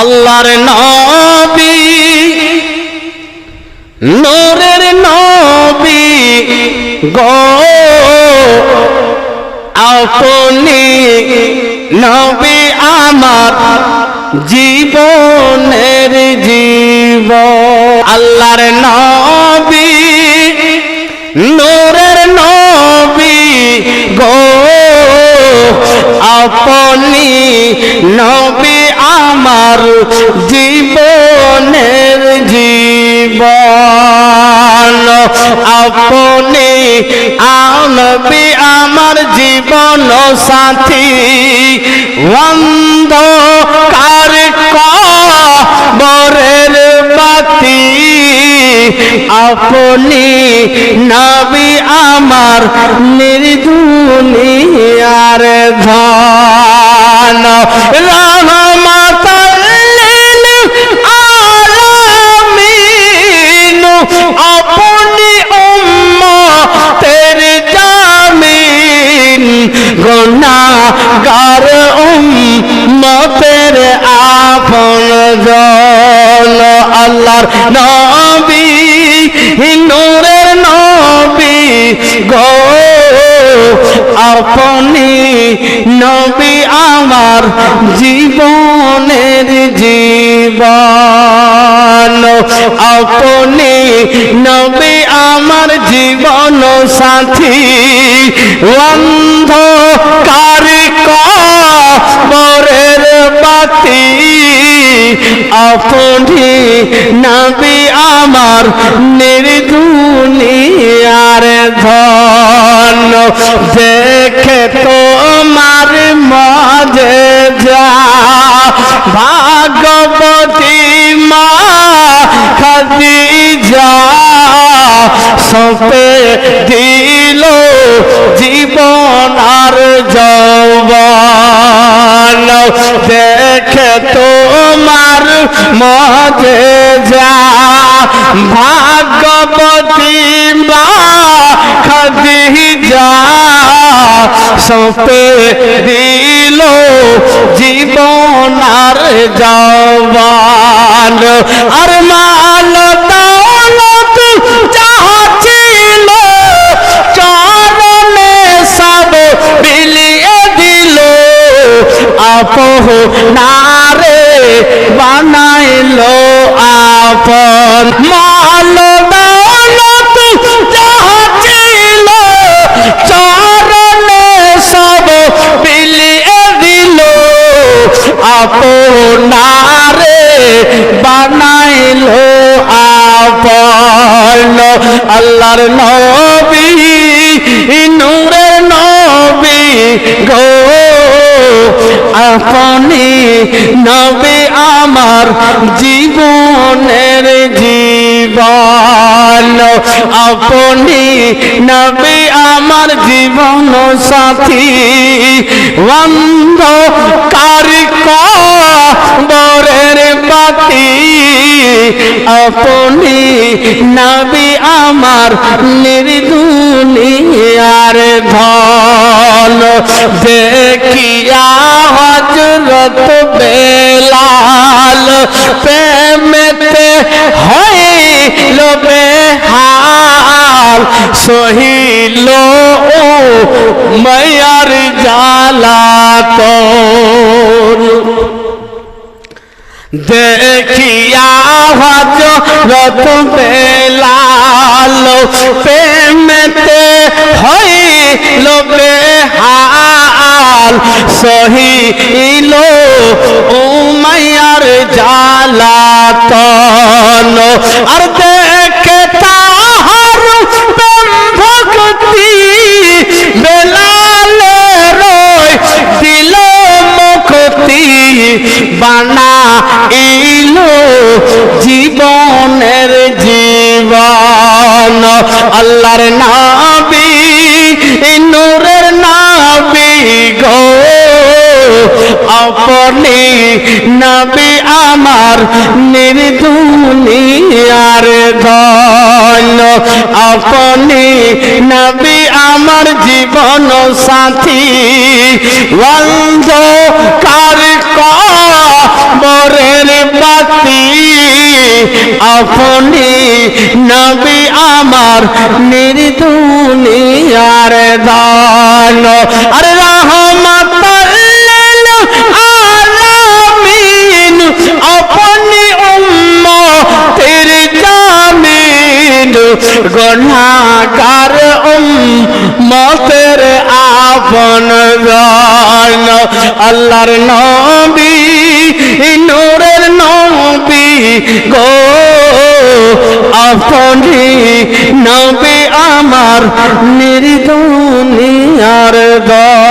আল্লাহর নবী নূরের নবী গো। আপনি নবী আমার জীবনের জীব। আল্লাহর নবী নূরের জীবনের জীবন। আপনি আনবি আমার জীবন সাথী। অন্ধকার কবরের বাতি। আপনি নবী আমার উম্মতের আপন জন, আল্লাহর নবী, নূরের নবী গো। আপনি নবী আমার জীবনের জীবন। আপনি নবী আমার জীবন সাথী, অন্ধকার আপনি নাবি আমার নির্দুনিয়ার ধন। দেখে তোমার মাঝে যা ভাগবতী মা খাদিজা সপে দিল জীবন আর যৌবন। দেখে তোমার মজে যা ভাগবতী মা খাদিজা সপে দিল জীবন। আর মাল দৌলত যাহা ছিল, চরণে সব বিলিয়ে দিল। আপহ নারে বানাইলো আপন মাল দৌলত যাহা আপনারে বানাইলো আপন আল্লাহর নবী, নূরের নবী গো। আপনি নবী আমার জীবনের জীবন। আপনি নবী, আমার জীবন সাথী। অন্ধকার কবরের বাতি। আপনি নবী, আমার নির্দুনিয়ার ধন। দেখিয়া হজরত বেলাল সহিল মায়ার জ্বালাত দেখিয়া হজরত বেলাল প্রেমেতে হইল বেহাল। সহিল উমাইয়ার জালাতন আর দেখে বানা ইলো জীবনের জীবন। আল্লাহর নাবি, নূরের নাবি গো। আপনি নবী আমার নির্দুনিয়ার ধন। আপনি নবী আমার জীবন সাথী। অন্ধকার কবরের আপনি নবী আমার নির্দুনিয়ার দান। আরে রহমত আলামিন, আপনি উম্মতের জামিন, গুনাহগার উম্মতের আপন জান। আল্লাহর নবী, নূরের নবী গো আপনি নবে আমার নির্দুনিয়ার দা